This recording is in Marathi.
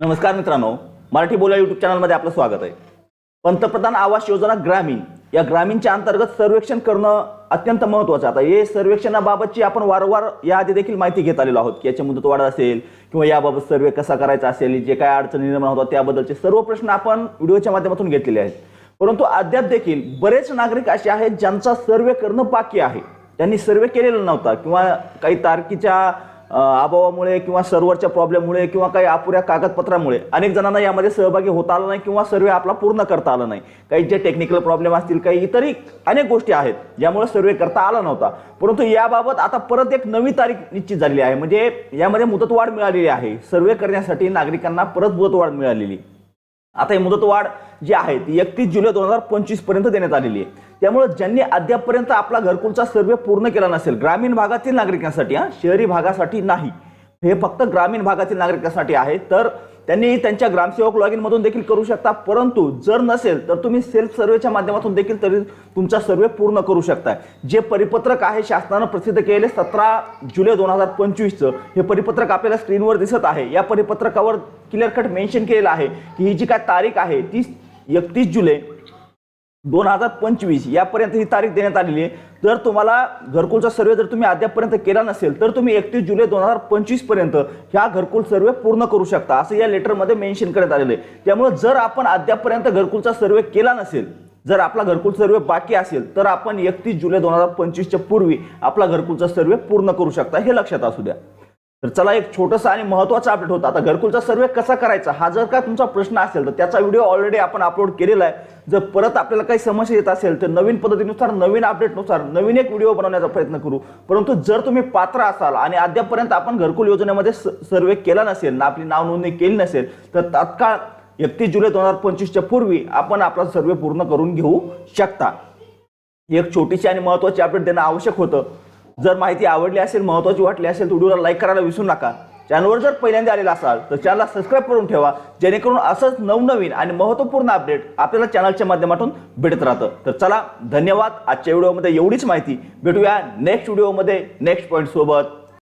नमस्कार मित्रांनो मराठी बोला युट्यूब चॅनलमध्ये आपलं स्वागत आहे. पंतप्रधान आवास योजना ग्रामीण या ग्रामीणच्या अंतर्गत सर्वेक्षण करणं अत्यंत महत्त्वाचं आता हे सर्वेक्षणाबाबतची आपण वारंवार याआधी देखील माहिती घेत आलेलो आहोत की याची मुदतवाढ असेल किंवा याबाबत सर्वे कसा करायचा असेल जे काय अडचणी निर्माण होतात त्याबद्दलचे सर्व प्रश्न आपण व्हिडिओच्या माध्यमातून घेतलेले आहेत. परंतु अद्याप देखील बरेच नागरिक असे आहेत ज्यांचा सर्वे करणं बाकी आहे. त्यांनी सर्वे केलेला नव्हता किंवा काही तारखेच्या अभावामुळे किंवा सर्व्हरच्या प्रॉब्लेममुळे किंवा काही अपुऱ्या कागदपत्रामुळे अनेक जणांना यामध्ये सहभागी होता आला नाही किंवा सर्वे आपला पूर्ण करता आला नाही. काही जे टेक्निकल प्रॉब्लेम असतील काही इतरही अनेक गोष्टी आहेत ज्यामुळे सर्वे करता आला नव्हता. परंतु याबाबत आता परत एक नवी तारीख निश्चित झालेली आहे. म्हणजे यामध्ये मुदतवाढ मिळालेली आहे. सर्वे करण्यासाठी नागरिकांना परत मुदतवाढ मिळालेली. आता ही मुदतवाढ जी आहे ती एकतीस जुलै दोन हजार पंचवीसपर्यंत देण्यात आलेली आहे. त्यामुळे ज्यांनी अद्यापपर्यंत आपला घरकुलचा सर्वे पूर्ण केला नसेल ग्रामीण भागातील नागरिकांसाठी हा शहरी भागासाठी नाही. हे फक्त ग्रामीण भागातील नागरिकांसाठी आहे. तर त्यांनी त्यांच्या ग्रामसेवक लॉग इनमधून देखील करू शकता. परंतु जर नसेल तर तुम्ही सेल्फ सर्वेच्या माध्यमातून देखील तरी तुमचा सर्वे पूर्ण करू शकता जे परिपत्रक आहे शासनानं प्रसिद्ध केलेले सतरा जुलै दोन हजार पंचवीसचं हे परिपत्रक आपल्याला स्क्रीनवर दिसत आहे. या परिपत्रकावर क्लिअर कट मेन्शन केलेलं आहे की ही जी काय तारीख आहे ती एकतीस जुलै दोन हजार पंचवीस यापर्यंत ही तारीख देण्यात आलेली आहे. जर तुम्हाला घरकुलचा सर्वे जर तुम्ही अद्यापपर्यंत केला नसेल तर तुम्ही एकतीस जुलै दोन हजार पंचवीसपर्यंत ह्या घरकुल सर्वे पूर्ण करू शकता असं या लेटरमध्ये मेन्शन करण्यात आलेलं आहे. त्यामुळे जर आपण अद्यापपर्यंत घरकुलचा सर्वे केला नसेल जर आपला घरकुल सर्वे बाकी असेल तर आपण एकतीस जुलै दोन हजार पंचवीसच्या पूर्वी आपला घरकुलचा सर्वे पूर्ण करू शकता हे लक्षात असू द्या. तर चला एक छोटंसं आणि महत्त्वाचा अपडेट होता. आता घरकुलचा सर्वे कसा करायचा? हा जर का तुमचा प्रश्न असेल तर त्याचा व्हिडिओ ऑलरेडी आपण अपलोड केलेला आहे. जर परत आपल्याला काही समस्या येत असेल तर नवीन पद्धतीनुसार नवीन अपडेटनुसार नवीन एक व्हिडिओ बनवण्याचा प्रयत्न करू. परंतु जर तुम्ही पात्र असाल आणि अद्यापपर्यंत आपण घरकुल योजनेमध्ये सर्वे केला नसेल ना आपली नाव नोंदणी केली नसेल तर तात्काळ एकतीस जुलै दोन हजार पंचवीसच्या पूर्वी आपण आपला सर्वे पूर्ण करून घेऊ शकता. एक छोटीशी आणि महत्त्वाची अपडेट देणं आवश्यक होतं. जर माहिती आवडली असेल महत्त्वाची वाटली असेल तर व्हिडिओला लाईक करायला विसरू नका. चॅनलवर जर पहिल्यांदा आलेला असाल तर चॅनलला सबस्क्राईब करून ठेवा जेणेकरून असंच नवनवीन आणि महत्त्वपूर्ण अपडेट आपल्याला चॅनलच्या माध्यमातून भेटत राहतं. तर चला धन्यवाद. आजच्या व्हिडिओमध्ये एवढीच माहिती. भेटूया नेक्स्ट व्हिडिओमध्ये नेक्स्ट पॉईंट सोबत.